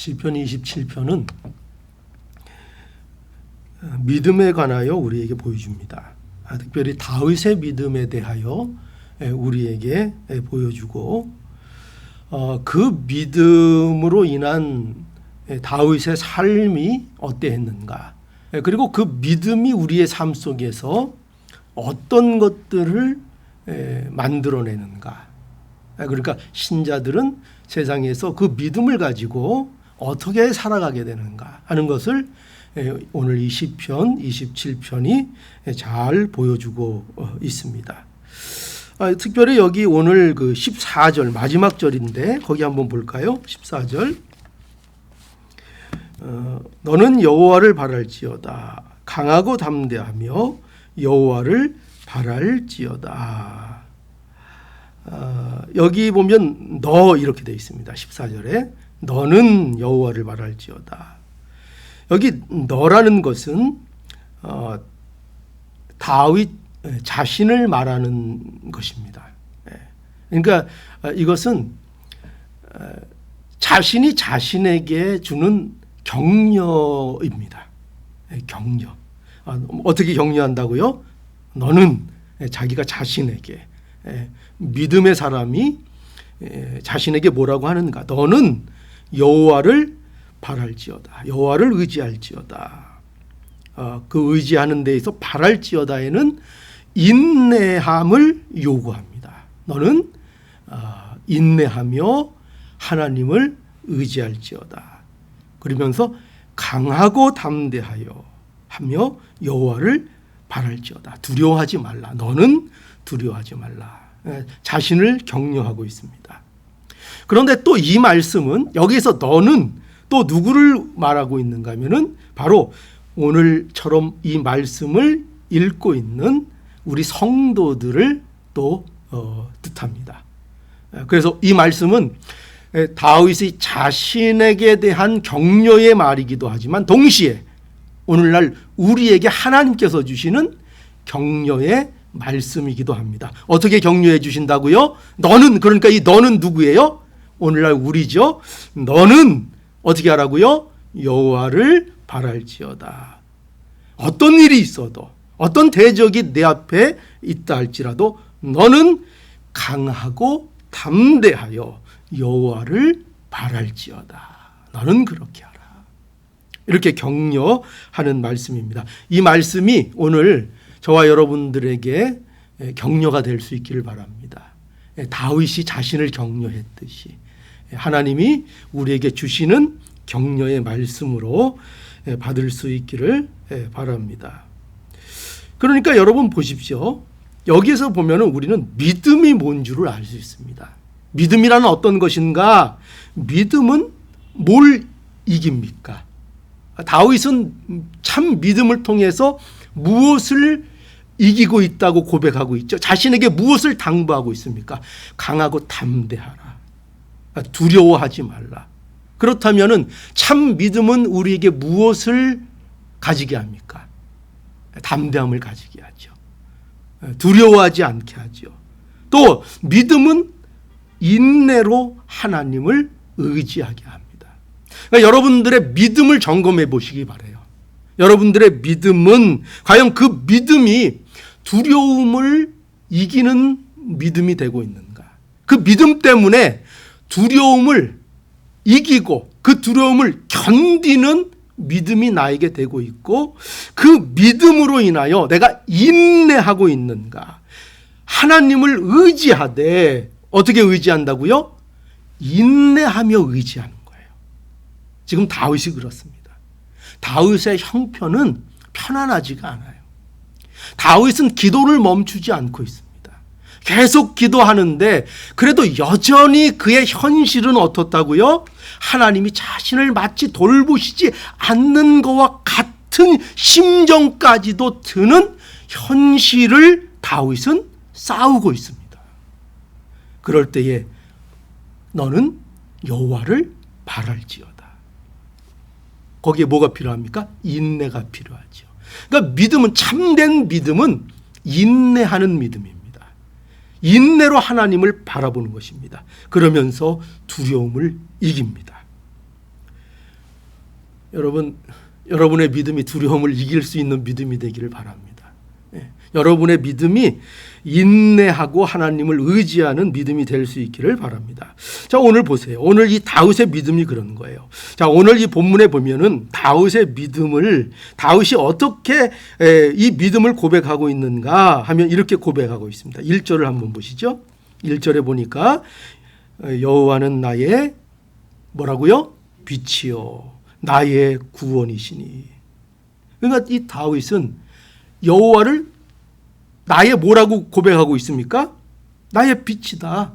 시편 27편은 믿음에 관하여 우리에게 보여줍니다. 아, 특별히 다윗의 믿음에 대하여 예, 우리에게 예, 보여주고 어, 그 믿음으로 인한 예, 다윗의 삶이 어때했는가 예, 그리고 그 믿음이 우리의 삶 속에서 어떤 것들을 예, 만들어내는가 예, 그러니까 신자들은 세상에서 그 믿음을 가지고 어떻게 살아가게 되는가 하는 것을 예, 오늘 이 시편 27편이 잘 보여주고 어, 있습니다. 아, 특별히 여기 오늘 그 14절 마지막 절인데 거기 한번 볼까요? 14절. 어, 너는 여호와를 바랄지어다 강하고 담대하며 여호와를 바랄지어다. 아, 여기 보면 너 이렇게 되어 있습니다. 14절에 너는 여호와를 바랄지어다. 여기 너라는 것은 어, 다윗 자신을 말하는 것입니다. 예. 그러니까 어, 이것은 어, 자신이 자신에게 주는 격려입니다. 예, 격려. 아, 어떻게 격려한다고요? 너는 자기가 자신에게 예, 믿음의 사람이 자신에게 뭐라고 하는가? 너는 여호와를 바랄지어다. 여호와를 의지할지어다. 어, 그 의지하는 데에서 바랄지어다에는 인내함을 요구합니다. 너는 어, 인내하며 하나님을 의지할지어다. 그러면서 강하고 담대하여 하며 여호와를 바랄지어다. 두려워하지 말라. 너는 두려워하지 말라. 예, 자신을 격려하고 있습니다. 그런데 또 이 말씀은 여기서 너는 또 누구를 말하고 있는가 하면은 바로 오늘처럼 이 말씀을 읽고 있는 우리 성도들을 또 어, 뜻합니다. 그래서 이 말씀은 다윗이 자신에게 대한 격려의 말이기도 하지만 동시에 오늘날 우리에게 하나님께서 주시는 격려의 말씀이기도 합니다. 어떻게 격려해 주신다고요? 너는 그러니까 이 너는 누구예요? 오늘날 우리죠. 너는 어떻게 하라고요? 여호와를 바랄지어다. 어떤 일이 있어도 어떤 대적이 내 앞에 있다 할지라도 너는 강하고 담대하여 여호와를 바랄지어다. 너는 그렇게 하라. 이렇게 격려하는 말씀입니다. 이 말씀이 오늘 저와 여러분들에게 격려가 될 수 있기를 바랍니다. 다윗이 자신을 격려했듯이 하나님이 우리에게 주시는 격려의 말씀으로 받을 수 있기를 바랍니다. 그러니까 여러분 보십시오. 여기에서 보면 우리는 믿음이 뭔 줄을 알 수 있습니다. 믿음이라는 어떤 것인가? 믿음은 뭘 이깁니까? 다윗은 참 믿음을 통해서 무엇을 이기고 있다고 고백하고 있죠. 자신에게 무엇을 당부하고 있습니까? 강하고 담대하라. 두려워하지 말라. 그렇다면은 참 믿음은 우리에게 무엇을 가지게 합니까? 담대함을 가지게 하죠. 두려워하지 않게 하죠. 또 믿음은 인내로 하나님을 의지하게 합니다. 그러니까 여러분들의 믿음을 점검해 보시기 바래요. 여러분들의 믿음은 과연 그 믿음이 두려움을 이기는 믿음이 되고 있는가? 그 믿음 때문에 두려움을 이기고 그 두려움을 견디는 믿음이 나에게 되고 있고 그 믿음으로 인하여 내가 인내하고 있는가? 하나님을 의지하되 어떻게 의지한다고요? 인내하며 의지하는 거예요. 지금 다윗이 그렇습니다. 다윗의 형편은 편안하지가 않아요. 다윗은 기도를 멈추지 않고 있습니다. 계속 기도하는데 그래도 여전히 그의 현실은 어떻다고요? 하나님이 자신을 마치 돌보시지 않는 것과 같은 심정까지도 드는 현실을 다윗은 싸우고 있습니다. 그럴 때에 너는 여호와를 바랄지어다. 거기에 뭐가 필요합니까? 인내가 필요하죠. 그러니까 믿음은 참된 믿음은 인내하는 믿음입니다. 인내로 하나님을 바라보는 것입니다. 그러면서 두려움을 이깁니다. 여러분 여러분의 믿음이 두려움을 이길 수 있는 믿음이 되기를 바랍니다. 예, 여러분의 믿음이 인내하고 하나님을 의지하는 믿음이 될 수 있기를 바랍니다. 자, 오늘 보세요. 오늘 이 다윗의 믿음이 그런 거예요. 자, 오늘 이 본문에 보면은 다윗의 믿음을 다윗이 어떻게 에, 이 믿음을 고백하고 있는가 하면 이렇게 고백하고 있습니다. 1절을 한번 보시죠. 1절에 보니까 어, 여호와는 나의 뭐라고요? 빛이요 나의 구원이시니. 그러니까 이 다윗은 여호와를 나의 뭐라고 고백하고 있습니까? 나의 빛이다.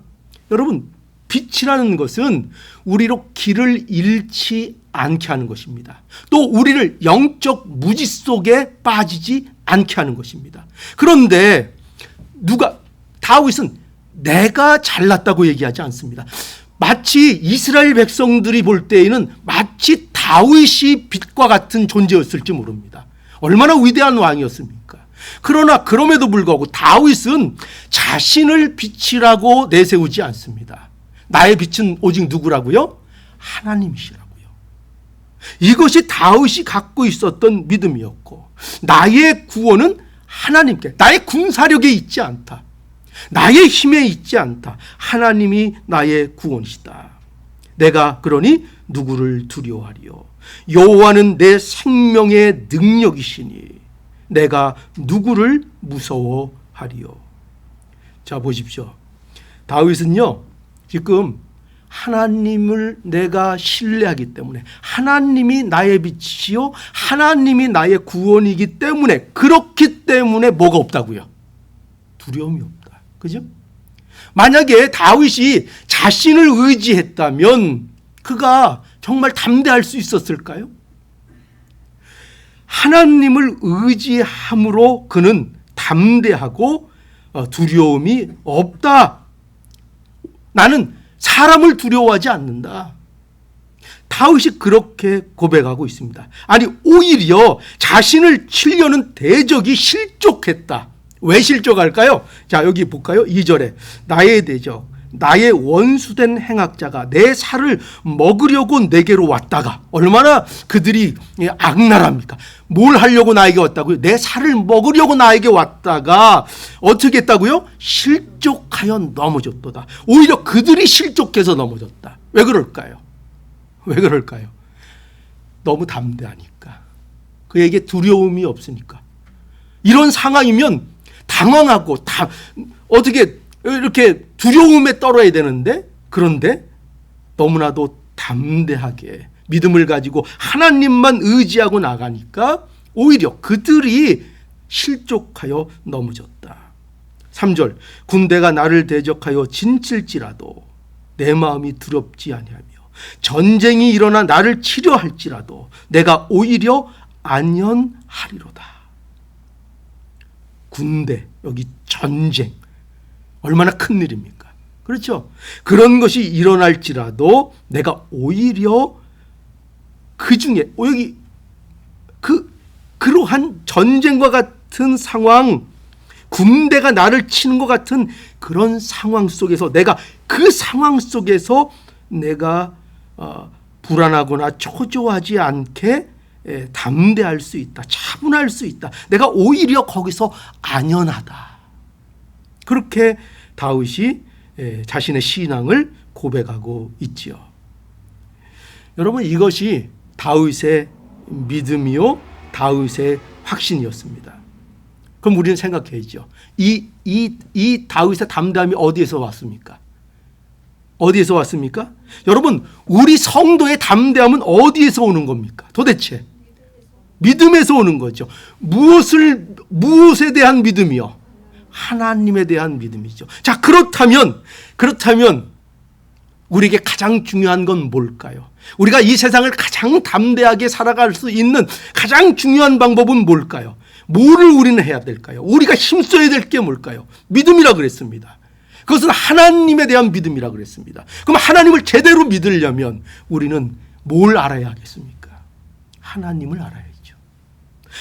여러분, 빛이라는 것은 우리로 길을 잃지 않게 하는 것입니다. 또 우리를 영적 무지 속에 빠지지 않게 하는 것입니다. 그런데 누가 다윗은 내가 잘났다고 얘기하지 않습니다. 마치 이스라엘 백성들이 볼 때에는 마치 다윗이 빛과 같은 존재였을지 모릅니다. 얼마나 위대한 왕이었습니까? 그러나 그럼에도 불구하고 다윗은 자신을 빛이라고 내세우지 않습니다. 나의 빛은 오직 누구라고요? 하나님이시라고요. 이것이 다윗이 갖고 있었던 믿음이었고 나의 구원은 하나님께 나의 군사력에 있지 않다. 나의 힘에 있지 않다. 하나님이 나의 구원이시다. 내가 그러니 누구를 두려워하리요? 여호와는 내 생명의 능력이시니 내가 누구를 무서워하리요? 자 보십시오. 다윗은요 지금 하나님을 내가 신뢰하기 때문에 하나님이 나의 빛이요 하나님이 나의 구원이기 때문에 그렇기 때문에 뭐가 없다고요? 두려움이 없다. 그죠? 만약에 다윗이 자신을 의지했다면 그가 정말 담대할 수 있었을까요? 하나님을 의지함으로 그는 담대하고 어, 두려움이 없다. 나는 사람을 두려워하지 않는다. 다윗이 그렇게 고백하고 있습니다. 아니 오히려 자신을 치려는 대적이 실족했다. 왜 실족할까요? 자 여기 볼까요? 2절에 나의 대적 나의 원수된 행악자가 내 살을 먹으려고 내게로 왔다가 얼마나 그들이 악랄합니까? 뭘 하려고 나에게 왔다고요? 내 살을 먹으려고 나에게 왔다가 어떻게 했다고요? 실족하여 넘어졌도다. 오히려 그들이 실족해서 넘어졌다. 왜 그럴까요? 왜 그럴까요? 너무 담대하니까. 그에게 두려움이 없으니까. 이런 상황이면 당황하고 다 어떻게 이렇게 두려움에 떨어야 되는데 그런데 너무나도 담대하게 믿음을 가지고 하나님만 의지하고 나가니까 오히려 그들이 실족하여 넘어졌다. 3절 군대가 나를 대적하여 진칠지라도 내 마음이 두렵지 아니하며 전쟁이 일어나 나를 치려 할지라도 내가 오히려 안연하리로다. 군대 여기 전쟁 얼마나 큰 일입니까? 그렇죠? 그런 것이 일어날지라도 내가 오히려 그 중에 여기 그 그러한 전쟁과 같은 상황 군대가 나를 치는 것 같은 그런 상황 속에서 내가 그 상황 속에서 내가 어, 불안하거나 초조하지 않게 에, 담대할 수 있다. 차분할 수 있다. 내가 오히려 거기서 안연하다. 그렇게 다윗이 에, 자신의 신앙을 고백하고 있지요. 여러분 이것이 다윗의 믿음이요 다윗의 확신이었습니다. 그럼 우리는 생각해야죠. 이, 이, 이 다윗의 담담이 어디에서 왔습니까? 어디에서 왔습니까? 여러분, 우리 성도의 담대함은 어디에서 오는 겁니까? 도대체. 믿음에서 오는 거죠. 무엇을, 무엇에 대한 믿음이요? 하나님에 대한 믿음이죠. 자, 그렇다면, 그렇다면, 우리에게 가장 중요한 건 뭘까요? 우리가 이 세상을 가장 담대하게 살아갈 수 있는 가장 중요한 방법은 뭘까요? 뭐를 우리는 해야 될까요? 우리가 힘써야 될 게 뭘까요? 믿음이라 그랬습니다. 그것은 하나님에 대한 믿음이라 그랬습니다. 그럼 하나님을 제대로 믿으려면 우리는 뭘 알아야 하겠습니까? 하나님을 알아야죠.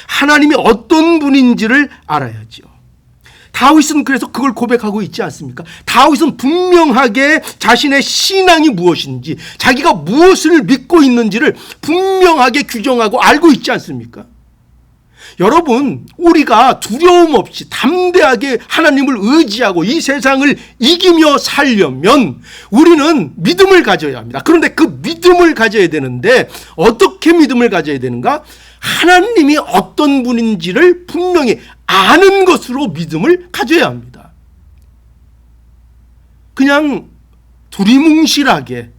하나님이 어떤 분인지를 알아야죠. 다윗은 그래서 그걸 고백하고 있지 않습니까? 다윗은 분명하게 자신의 신앙이 무엇인지 자기가 무엇을 믿고 있는지를 분명하게 규정하고 알고 있지 않습니까? 여러분, 우리가 두려움 없이 담대하게 하나님을 의지하고 이 세상을 이기며 살려면 우리는 믿음을 가져야 합니다. 그런데 그 믿음을 가져야 되는데 어떻게 믿음을 가져야 되는가? 하나님이 어떤 분인지를 분명히 아는 것으로 믿음을 가져야 합니다. 그냥 두리뭉실하게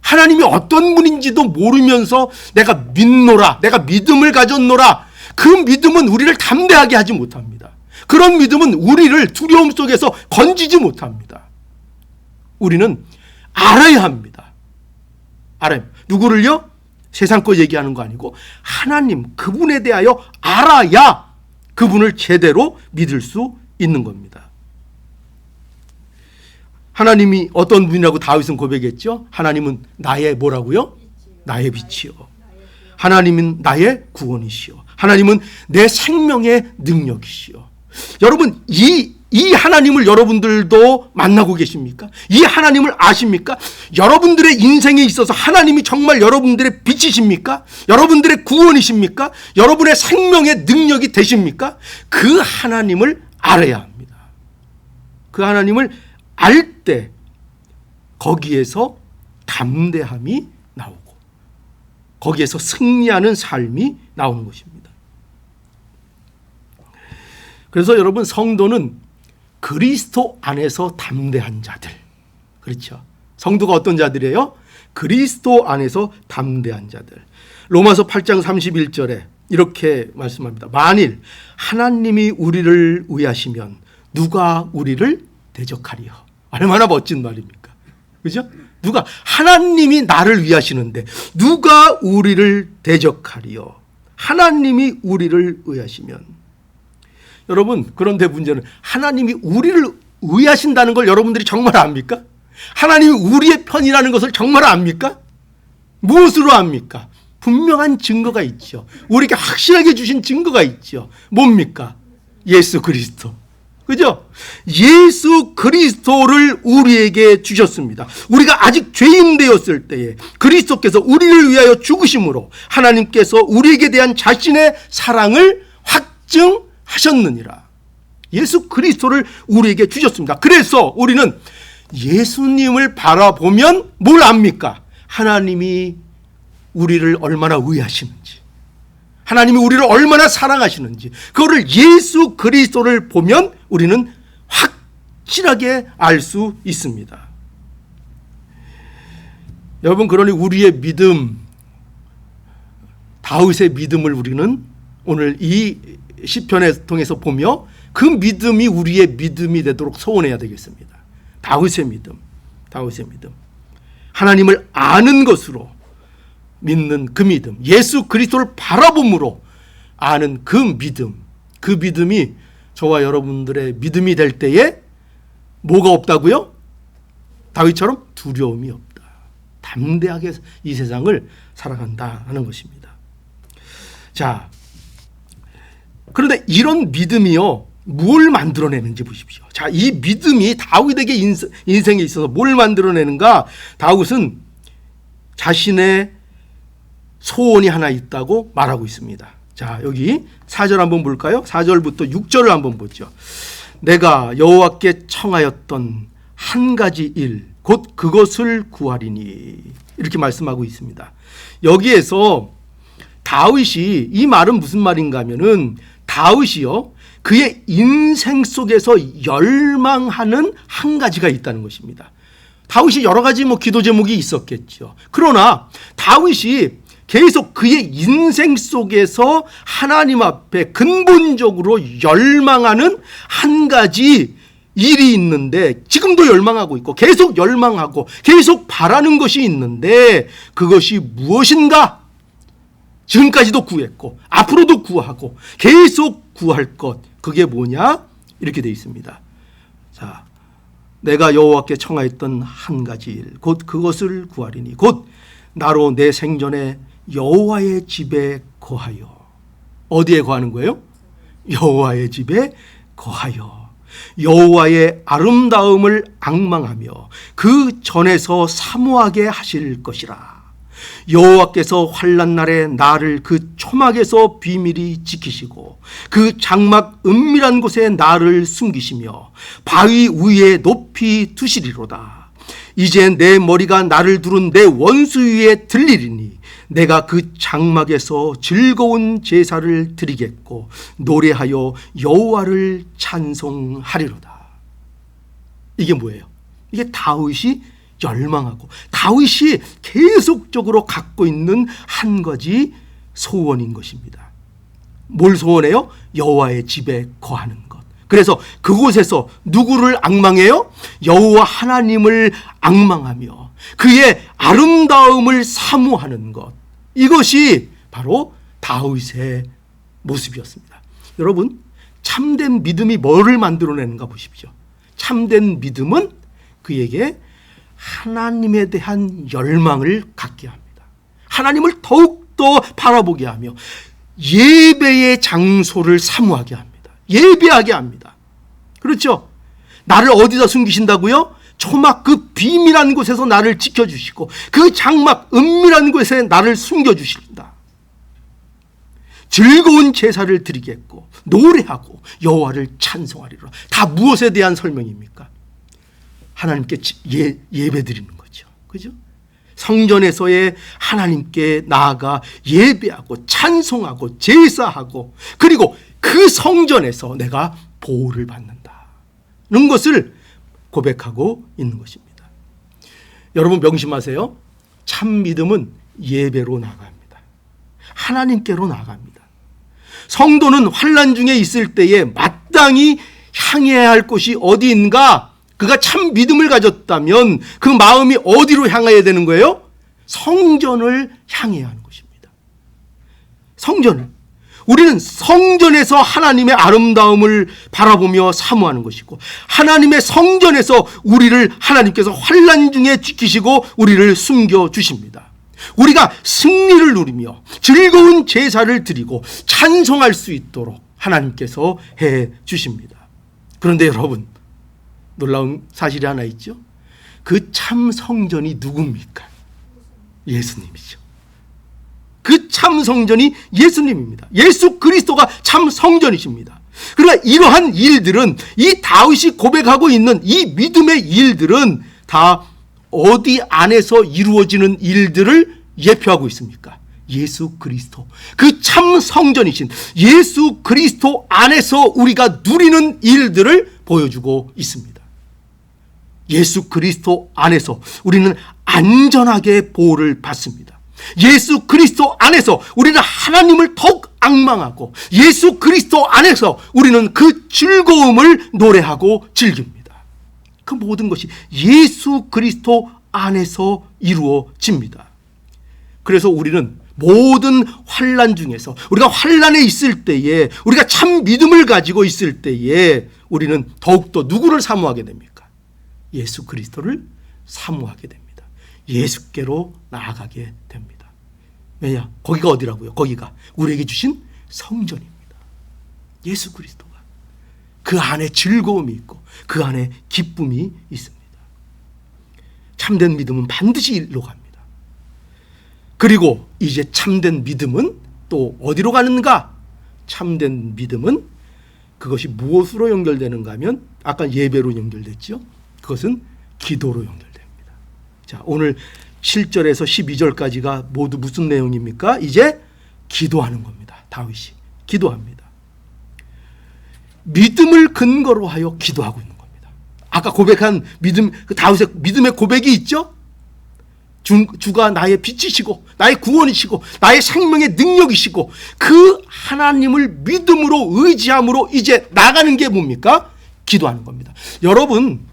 하나님이 어떤 분인지도 모르면서 내가 믿노라, 내가 믿음을 가졌노라. 그 믿음은 우리를 담대하게 하지 못합니다. 그런 믿음은 우리를 두려움 속에서 건지지 못합니다. 우리는 알아야 합니다. 합니다. 누구를요? 세상 거 얘기하는 거 아니고 하나님 그분에 대하여 알아야 그분을 제대로 믿을 수 있는 겁니다. 하나님이 어떤 분이라고 다윗은 고백했죠? 하나님은 나의 뭐라고요? 나의 빛이요. 하나님은 나의 구원이시요. 하나님은 내 생명의 능력이시요. 여러분 이 이 하나님을 여러분들도 만나고 계십니까? 이 하나님을 아십니까? 여러분들의 인생에 있어서 하나님이 정말 여러분들의 빛이십니까? 여러분들의 구원이십니까? 여러분의 생명의 능력이 되십니까? 그 하나님을 알아야 합니다. 그 하나님을 알 때 거기에서 담대함이 나오고 거기에서 승리하는 삶이 나오는 것입니다. 그래서 여러분 성도는 그리스도 안에서 담대한 자들. 그렇죠. 성도가 어떤 자들이에요? 그리스도 안에서 담대한 자들. 로마서 8장 31절에 이렇게 말씀합니다. 만일 하나님이 우리를 위하시면 누가 우리를 대적하리요? 얼마나 멋진 말입니까? 그죠? 누가 하나님이 나를 위하시는데 누가 우리를 대적하리요? 하나님이 우리를 위하시면 여러분 그런데 문제는 하나님이 우리를 의하신다는 걸 여러분들이 정말 압니까? 하나님이 우리의 편이라는 것을 정말 압니까? 무엇으로 압니까? 분명한 증거가 있죠. 우리에게 확실하게 주신 증거가 있죠. 뭡니까? 예수 그리스도. 그죠? 예수 그리스도를 우리에게 주셨습니다. 우리가 아직 죄인 되었을 때에 그리스도께서 우리를 위하여 죽으심으로 하나님께서 우리에게 대한 자신의 사랑을 확증 하셨느니라. 예수 그리스도를 우리에게 주셨습니다. 그래서 우리는 예수님을 바라보면 뭘 압니까? 하나님이 우리를 얼마나 의하시는지. 하나님이 우리를 얼마나 사랑하시는지 그거를 예수 그리스도를 보면 우리는 확실하게 알 수 있습니다. 여러분 그러니 우리의 믿음 다윗의 믿음을 우리는 오늘 이 시편에 통해서 보며 그 믿음이 우리의 믿음이 되도록 소원해야 되겠습니다. 다윗의 믿음. 다윗의 믿음. 하나님을 아는 것으로 믿는 그 믿음, 예수 그리스도를 바라봄으로 아는 그 믿음, 그 믿음이 저와 여러분들의 믿음이 될 때에 뭐가 없다고요? 다윗처럼 두려움이 없다. 담대하게 이 세상을 살아간다 하는 것입니다. 자, 그런데 이런 믿음이요. 뭘 만들어내는지 보십시오. 자, 이 믿음이 다윗에게 인생, 에 있어서 뭘 만들어내는가? 다윗은 자신의 소원이 하나 있다고 말하고 있습니다. 자, 여기 4절 한번 볼까요? 4절부터 6절을 한번 보죠. 내가 여호와께 청하였던 한 가지 일, 곧 그것을 구하리니. 이렇게 말씀하고 있습니다. 여기에서 다윗이 이 말은 무슨 말인가 하면은 다윗이요. 그의 인생 속에서 열망하는 한 가지가 있다는 것입니다. 다윗이 여러 가지 뭐 기도 제목이 있었겠죠. 그러나 다윗이 계속 그의 인생 속에서 하나님 앞에 근본적으로 열망하는 한 가지 일이 있는데 지금도 열망하고 있고 계속 열망하고 계속 바라는 것이 있는데 그것이 무엇인가? 지금까지도 구했고 앞으로도 구하고 계속 구할 것 그게 뭐냐? 이렇게 돼 있습니다. 자, 내가 여호와께 청하였던 한 가지 일, 곧 그것을 구하리니 곧 나로 내 생전에 여호와의 집에 거하여 어디에 거하는 거예요? 여호와의 집에 거하여 여호와의 아름다움을 악망하며 그 전에서 사모하게 하실 것이라. 여호와께서 환란 날에 나를 그 초막에서 비밀히 지키시고 그 장막 은밀한 곳에 나를 숨기시며 바위 위에 높이 두시리로다. 이제 내 머리가 나를 두른 내 원수 위에 들리리니 내가 그 장막에서 즐거운 제사를 드리겠고 노래하여 여호와를 찬송하리로다. 이게 뭐예요? 이게 다윗이 열망하고 다윗이 계속적으로 갖고 있는 한 가지 소원인 것입니다. 뭘 소원해요? 여호와의 집에 거하는 것. 그래서 그곳에서 누구를 악망해요? 여호와 하나님을 악망하며 그의 아름다움을 사모하는 것. 이것이 바로 다윗의 모습이었습니다. 여러분, 참된 믿음이 뭐를 만들어내는가 보십시오. 참된 믿음은 그에게 하나님에 대한 열망을 갖게 합니다. 하나님을 더욱더 바라보게 하며 예배의 장소를 사모하게 합니다. 예배하게 합니다. 그렇죠? 나를 어디다 숨기신다고요? 초막 그 비밀한 곳에서 나를 지켜주시고 그 장막 은밀한 곳에 나를 숨겨주신다. 즐거운 제사를 드리겠고 노래하고 여호와를 찬송하리라. 다 무엇에 대한 설명입니까? 하나님께 예, 예배 드리는 거죠. 그죠? 성전에서의 하나님께 나아가 예배하고 찬송하고 제사하고 그리고 그 성전에서 내가 보호를 받는다는 것을 고백하고 있는 것입니다. 여러분 명심하세요. 참 믿음은 예배로 나갑니다. 하나님께로 나갑니다. 성도는 환란 중에 있을 때에 마땅히 향해야 할 곳이 어디인가? 그가 참 믿음을 가졌다면 그 마음이 어디로 향해야 되는 거예요? 성전을 향해야 하는 것입니다. 성전을. 우리는 성전에서 하나님의 아름다움을 바라보며 사모하는 것이고 하나님의 성전에서 우리를 하나님께서 환란 중에 지키시고 우리를 숨겨 주십니다. 우리가 승리를 누리며 즐거운 제사를 드리고 찬송할 수 있도록 하나님께서 해 주십니다. 그런데 여러분 놀라운 사실이 하나 있죠. 그 참 성전이 누굽니까? 예수님이죠. 그 참 성전이 예수님입니다. 예수 그리스도가 참 성전이십니다. 그러나 이러한 일들은 이 다윗이 고백하고 있는 이 믿음의 일들은 다 어디 안에서 이루어지는 일들을 예표하고 있습니까? 예수 그리스도. 그 참 성전이신 예수 그리스도 안에서 우리가 누리는 일들을 보여주고 있습니다. 예수 그리스도 안에서 우리는 안전하게 보호를 받습니다. 예수 그리스도 안에서 우리는 하나님을 더욱 악망하고 예수 그리스도 안에서 우리는 그 즐거움을 노래하고 즐깁니다. 그 모든 것이 예수 그리스도 안에서 이루어집니다. 그래서 우리는 모든 환란 중에서 우리가 환란에 있을 때에 우리가 참 믿음을 가지고 있을 때에 우리는 더욱더 누구를 사모하게 됩니까? 예수 그리스도를 사모하게 됩니다. 예수께로 나아가게 됩니다. 왜냐? 거기가 어디라고요? 거기가 우리에게 주신 성전입니다. 예수 그리스도가 그 안에 즐거움이 있고 그 안에 기쁨이 있습니다. 참된 믿음은 반드시 일로 갑니다. 그리고 이제 참된 믿음은 또 어디로 가는가? 참된 믿음은 그것이 무엇으로 연결되는가 하면 아까 예배로 연결됐죠. 그것은 기도로 연결됩니다. 자, 오늘 7절에서 12절까지가 모두 무슨 내용입니까? 이제 기도하는 겁니다. 다윗이 기도합니다. 믿음을 근거로 하여 기도하고 있는 겁니다. 아까 고백한 믿음 그 다윗의 믿음의 고백이 있죠? 주, 주가 나의 빛이시고 나의 구원이시고 나의 생명의 능력이시고 그 하나님을 믿음으로 의지함으로 이제 나가는 게 뭡니까? 기도하는 겁니다. 여러분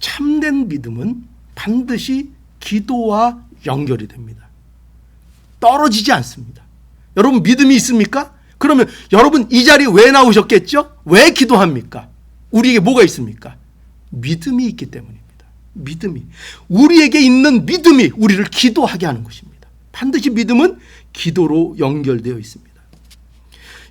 참된 믿음은 반드시 기도와 연결이 됩니다. 떨어지지 않습니다. 여러분 믿음이 있습니까? 그러면 여러분 이 자리에 왜 나오셨겠죠? 왜 기도합니까? 우리에게 뭐가 있습니까? 믿음이 있기 때문입니다. 믿음이 우리에게 있는 믿음이 우리를 기도하게 하는 것입니다. 반드시 믿음은 기도로 연결되어 있습니다.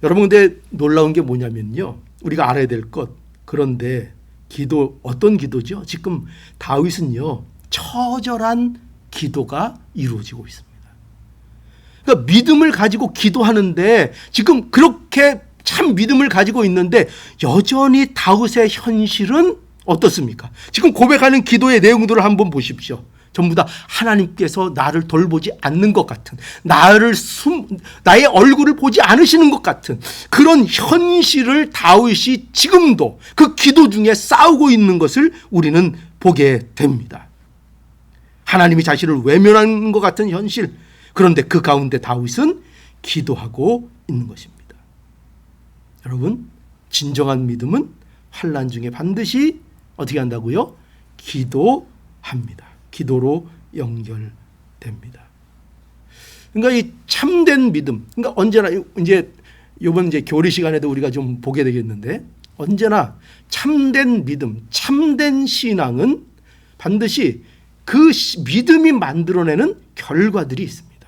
여러분 근데 놀라운 게 뭐냐면요. 우리가 알아야 될 것 그런데 기도 어떤 기도죠? 지금 다윗은요 처절한 기도가 이루어지고 있습니다. 그러니까 믿음을 가지고 기도하는데 지금 그렇게 참 믿음을 가지고 있는데 여전히 다윗의 현실은 어떻습니까? 지금 고백하는 기도의 내용들을 한번 보십시오. 전부 다 하나님께서 나를 돌보지 않는 것 같은 나를 숨 나의 얼굴을 보지 않으시는 것 같은 그런 현실을 다윗이 지금도 그 기도 중에 싸우고 있는 것을 우리는 보게 됩니다. 하나님이 자신을 외면하는 것 같은 현실 그런데 그 가운데 다윗은 기도하고 있는 것입니다. 여러분 진정한 믿음은 환란 중에 반드시 어떻게 한다고요? 기도합니다. 기도로 연결됩니다. 그러니까 이 참된 믿음, 그러니까 언제나 이제 이번 이제 교리 시간에도 우리가 좀 보게 되겠는데 언제나 참된 믿음, 참된 신앙은 반드시 그 시- 믿음이 만들어내는 결과들이 있습니다.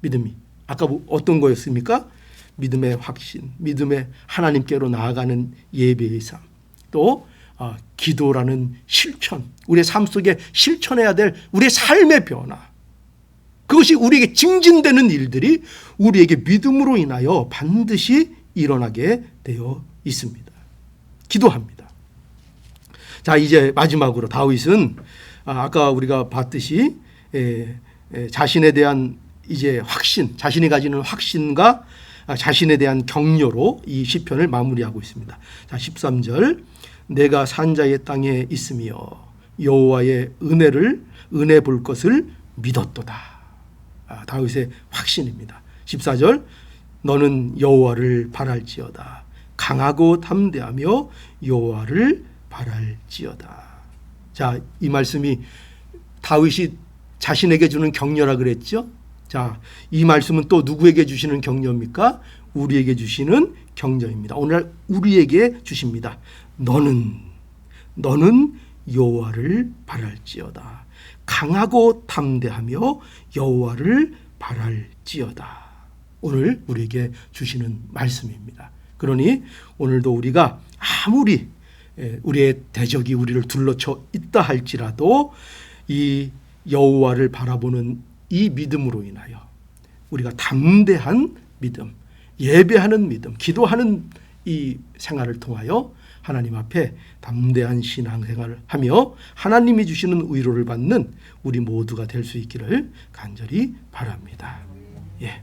믿음이 아까 뭐 어떤 거였습니까? 믿음의 확신, 믿음의 하나님께로 나아가는 예배의 삶, 또 아, 기도라는 실천, 우리의 삶 속에 실천해야 될 우리의 삶의 변화. 그것이 우리에게 증진되는 일들이 우리에게 믿음으로 인하여 반드시 일어나게 되어 있습니다. 기도합니다. 자 이제 마지막으로 다윗은 아, 아까 우리가 봤듯이 에, 에, 자신에 대한 이제 확신, 자신이 가지는 확신과 아, 자신에 대한 격려로 이 시편을 마무리하고 있습니다. 자 13절 내가 산자의 땅에 있으며 여호와의 은혜를 은혜 볼 것을 믿었도다. 아, 다윗의 확신입니다. 14절 너는 여호와를 바랄지어다. 강하고 담대하며 여호와를 바랄지어다. 자, 이 말씀이 다윗이 자신에게 주는 격려라 그랬죠? 자, 이 말씀은 또 누구에게 주시는 격려입니까? 우리에게 주시는 격려입니다. 오늘 우리에게 주십니다. 너는 너는 여호와를 바랄지어다. 강하고 담대하며 여호와를 바랄지어다. 오늘 우리에게 주시는 말씀입니다. 그러니 오늘도 우리가 아무리 예, 우리의 대적이 우리를 둘러쳐 있다 할지라도 이 여호와를 바라보는 이 믿음으로 인하여 우리가 담대한 믿음, 예배하는 믿음, 기도하는 이 생활을 통하여 하나님 앞에 담대한 신앙생활을 하며 하나님이 주시는 위로를 받는 우리 모두가 될 수 있기를 간절히 바랍니다. 예.